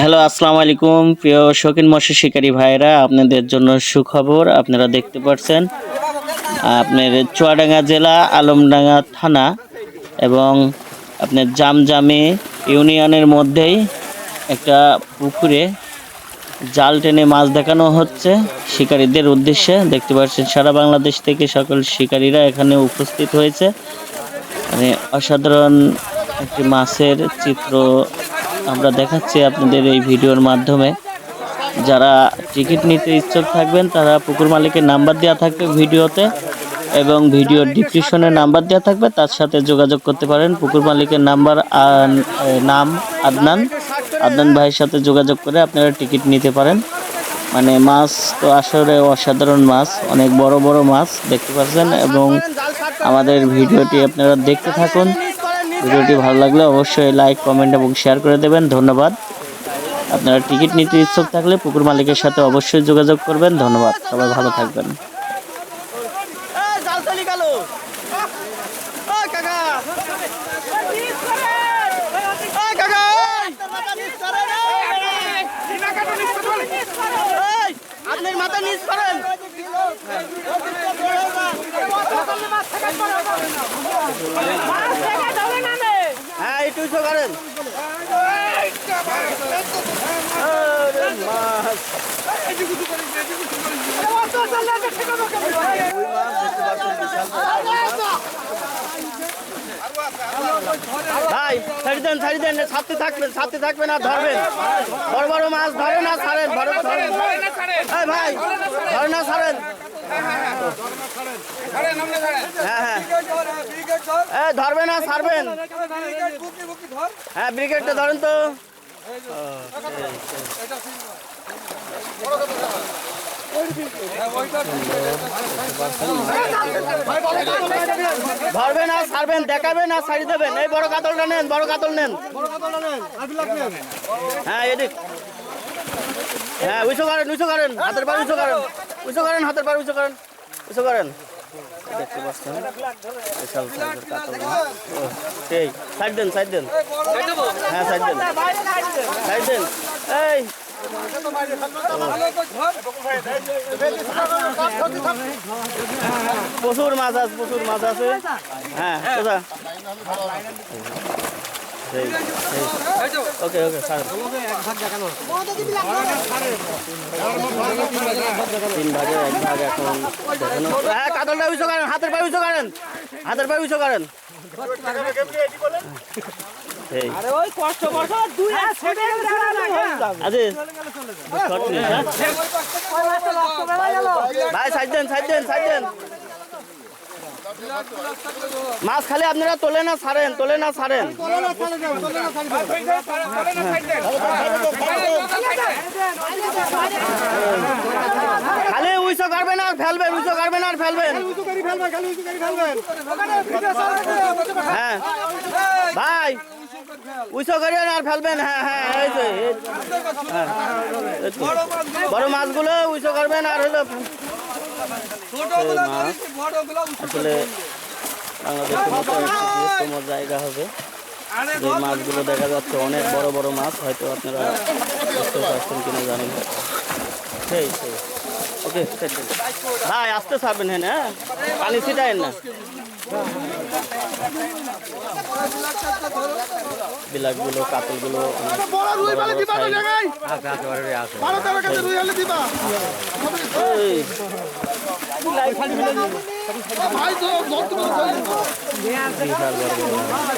Hello, আসসালামু আলাইকুম। প্রিয় শৌখিন মৎস্য শিকারী ভাইরা আপনাদের জন্য সুখবর আপনারা দেখতে পাচ্ছেন। আপনার চুয়াডাঙ্গা জেলা, আলমডাঙ্গা থানা এবং আপনার জামজামে ইউনিয়নের মধ্যেই একটা পুকুরে জাল টেনে মাছ দেখানো হচ্ছে শিকারীদের উদ্দেশ্যে। দেখতে পাচ্ছেন, সারা বাংলাদেশ থেকে সকল শিকারীরা এখানে উপস্থিত হয়েছে। মানে অসাধারণ একটি মাছের চিত্র আমরা দেখাচ্ছি আপনাদের এই ভিডিওর মাধ্যমে। যারা টিকিট নিতে ইচ্ছুক থাকবেন, তারা পুকুর মালিকের নাম্বার দেওয়া থাকবে ভিডিওতে এবং ভিডিওর ডিসক্রিপশনে নাম্বার দেওয়া থাকবে। তার সাথে যোগাযোগ করতে পারেন। পুকুর মালিকের নাম্বার নাম আদনান। আদনান ভাইয়ের সাথে যোগাযোগ করে আপনারা টিকিট নিতে পারেন। মানে মাছ তো আসলে অসাধারণ মাছ, অনেক বড় বড় মাছ, দেখতে পাচ্ছেন? এবং আমাদের ভিডিওটি আপনারা দেখতে থাকুন। ভিডিওটি ভালো লাগলে অবশ্যই লাইক কমেন্ট এবং শেয়ার করে দেবেন। ধন্যবাদ। আপনারা টিকিট নিতে ইচ্ছুক থাকলে পুকুর মালিকের সাথে অবশ্যই যোগাযোগ করবেন। ধন্যবাদ। সবাই ভালো থাকবেন এ জাল চলি গেল ও কাকা ও কাকা এই, আপনার মাথা নিচ করেন হ্যাঁ একটু উঁচু করেন মাছ ভাই, ছাড়ি দেন ছাড়ি দেন ছাড়তে থাকবেন ছাড়তে থাকবেন আর ধরবেন। বড় বড় মাছ ধরেন না ছাড়েন, বড় ধরেন এই ভাই ধরেন না ছাড়েন। হ্যাঁ হ্যাঁ। এ ধরবেন না, ছাড়বেন। হ্যাঁ ব্রিগেডটা ধরেন তো। ধরবেন আর ছাড়বেন, দেখাবেন আর ছাড়ি দেবেন। এই বড় কাতলটা নেন, বড় কাতল নেন। হ্যাঁ এদিক। হ্যাঁ উঁচু করেন উঁচু করেন, হাতের পা উঁচু করেন। উঁচু করেন, হাতের পা উঁচু করেন উঁচু করেন। দেখতে পাচ্ছেন, বিশাল সাইড দেন সাইড দেন। হ্যাঁ সাইড দেন। সাইড দেন। এই প্রচুর মাছ আছে, প্রচুর মাছ আছে। হ্যাঁ ওকে এখন। হ্যাঁ কাতলটা উঁচু করেন, হাতের পায়ে উঁচু করেন। হাতের পায়ে উঁচু করেন। আরে ওই কষ্ট দুই এক হ্যাঁ? ভাই সাইড দেন সাইড দেন সাইড দেন মাছ খালি আপনারা তোলে না ছাড়েন তোলে না ছাড়েন খালি উইসো করবেন আর ফেলবেন উইসো করবেন আর ফেলবেন হ্যাঁ ভাই উইসো করেন আর ফেলবেন হ্যাঁ হ্যাঁ এই যে হ্যাঁ, তো। বড় মাছগুলো উইসো করবেন আর হলো আসলে বাংলাদেশের জায়গা হবে। যে মাছগুলো দেখা যাচ্ছে অনেক বড় বড় মাছ হয়তো আপনারা বুঝতে পারছেন কিনা জানি না। সেই সেই। ওকে। ভাই আসতে ছাড়বেন হ্যাঁ হ্যাঁ। পানি ছিটায়েন না। বিলাসগুলো কাতলগুলো অনেক বড় বড় size। এই, বিশাল বড় বড় মাছ।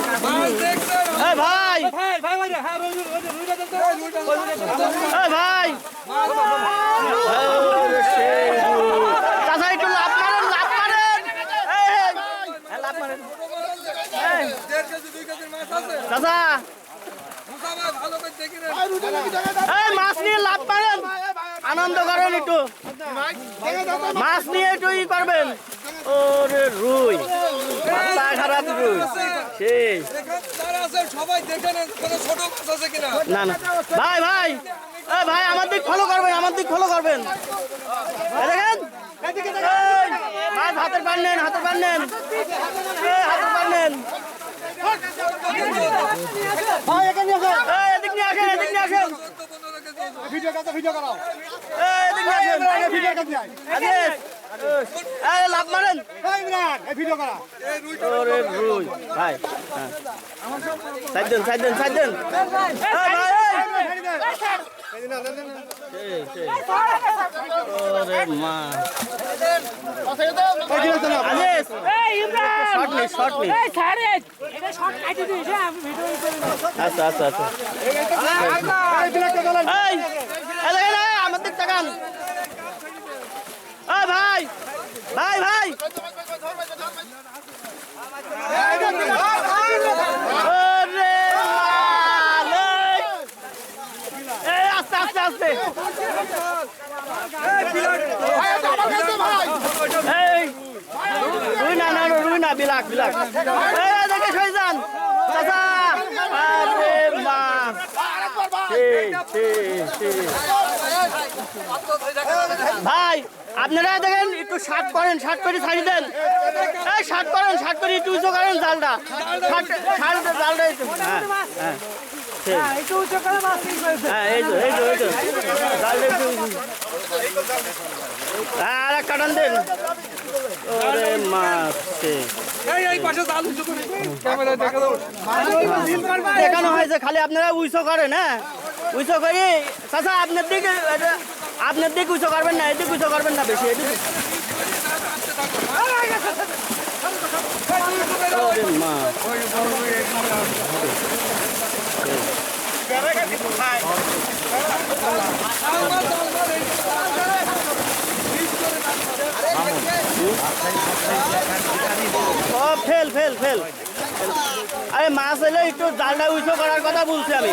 এই ভাই ভাই ভাই ভাই হ্যাঁ রোজ রোজ রোজ এই ভাই এই, সেই গো। চাচা একটু লাফ মারেন লাফ মারেন এই, এই, হ্যাঁ, লাফ মারেন এই, চাচা। মাছ নিয়ে লাভ মারেন আনন্দ করেন একটু। মাছ নিয়ে একটু ই করবেন। ওরে রুই। মাথা খারাপ রুই। সেই। না না। ভাই ভাই। ভাই, আমার দিক ফলো করবেন, আমার দিক ফলো করবেন। দেখেন। মাছ হাতের পান নেন, হাতের পান নেন। হাতের পান নেন। এই, এদিক নিয়ে আসেন। এদিক নিয়ে আসেন ভিডিও করতে ভিডিও করাও। এই, এদিক নিয়ে আসেন। ভিডিও করতে আয় আজিজ, এই, লাফ মারেন। এই ইমরান এই ভিডিও করা। ওরে রুই ভাই হ্যাঁ। সাইড দেন সাইড দেন সাইড দেন। এই ভাই এই। এই, এই। ওরে মা। আজিজ এই ইমরান। শর্ট নেই শর্ট নেই এই ছাড়ে আচ্ছা আচ্ছা আচ্ছা। ভাই ভাই ভাই। আস্তে আস্তে আস্তে। বিলাক বিলাক এই দেখে সই যান চাচা আরে মা ঠিক ঠিক ঠিক ভাই আপনারা দেখেন একটু শার্ট করেন শার্ট করে ছাড়ি দেন। এই শার্ট করেন শার্ট করে একটু উঁচু করেন জালটা। শার্ট জালটা একটু হ্যাঁ হ্যাঁ হ্যাঁ আর কাটান দেন। মাছ দেখানো হয়েছে খালি আপনারা উইসো করেন হ্যাঁ। উইসো করি। চাচা, আপনার দিকে আপনার দিকে উইসো করবেন না, এদিকে উইসো করবেন না বেশি, এদিকে। ফেল ফেল ফেল। আরে, মাছ এলে একটু জালটা উঁচু করার কথা বলছি আমি।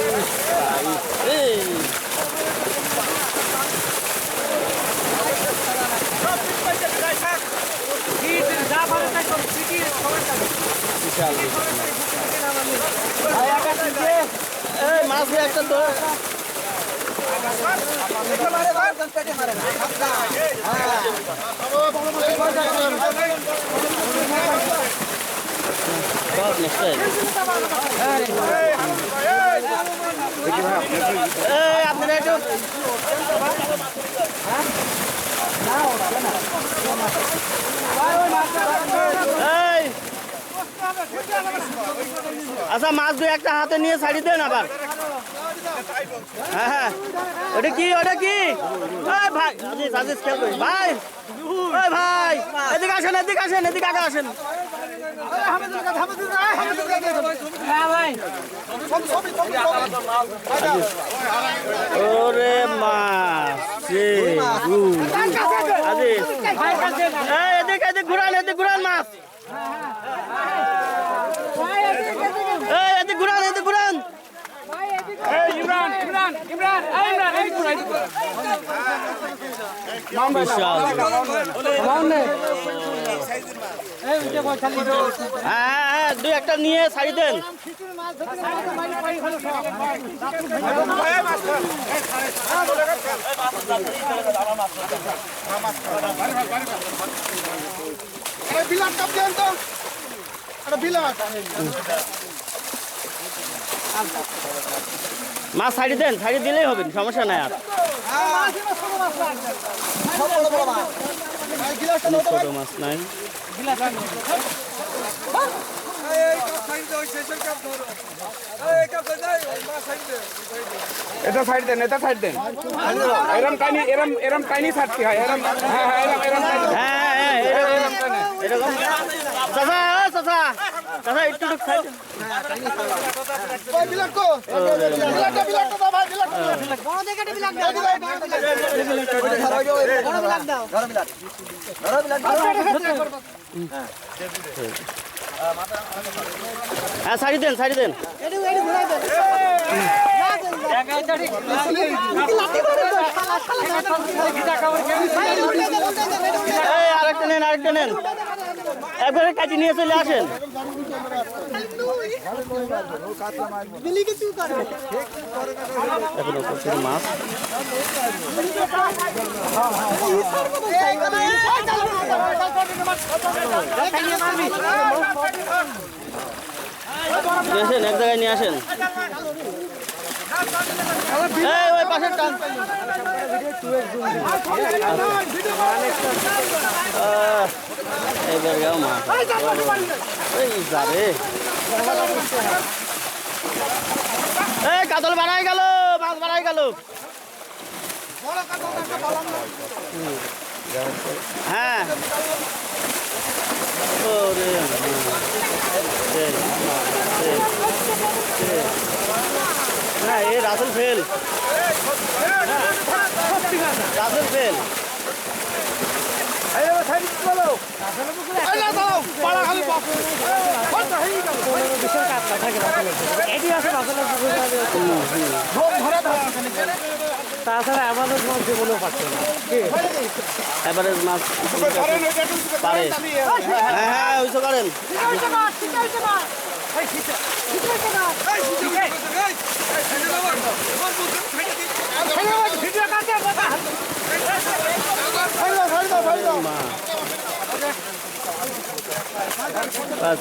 মাছ একটা তো এই আপনারা একটু আচ্ছা মাছ দুই একটা হাতে নিয়ে ছাড়ি দেন আবার। হ্যাঁ হ্যাঁ। ওটা কি ওটা কি? ভাই করিস ভাই ভাই, এদিকে আসেন এদিকে আসেন, এদিকে আগে আসেন। ভাই ওরে মাছ ঘুরান এদিকে ঘুরান মাছ এই ঘুরান এদিকে ঘুরান। ইমরান ইমরান ইমরান ইমরান এই হ্যাঁ হ্যাঁ দুই একটা নিয়ে ছাড়ি দেন। এই কাপ দেন তো আরে মাছ ছাড়ি দেন ছাড়ি দিলেই হবে সমস্যা নাই আর তো ছোট মাছ নাই। এটা সাইড দেন, এটা সাইড দেন। এরম টাইনি, এরম এরম টাইনি ছাড়তে হয়, এরম হ্যাঁ এরম এরম হ্যাঁ হ্যাঁ খাই ওই বিলাট কো বিলাট হ্যাঁ শাড়ি দেন শাড়ি দেন। আরেকটা নেন আরেকটা নেন। একবারে কাজে নিয়ে চলে আসেন। এখনও প্রচুর মাছ আসেন এক জায়গায় নিয়ে আসেন এই এইবার মাছ এই কাতল বাড়াই গেল মাছ বাড়াই গেল। হ্যাঁ। না এ রাসেল ফেল। রাসেল ফেল। তাছাড়া আমাদের মাছ জীবনেও পাচ্ছে না এবারে মাছ পারে হ্যাঁ হ্যাঁ ওইসব পারেন বাস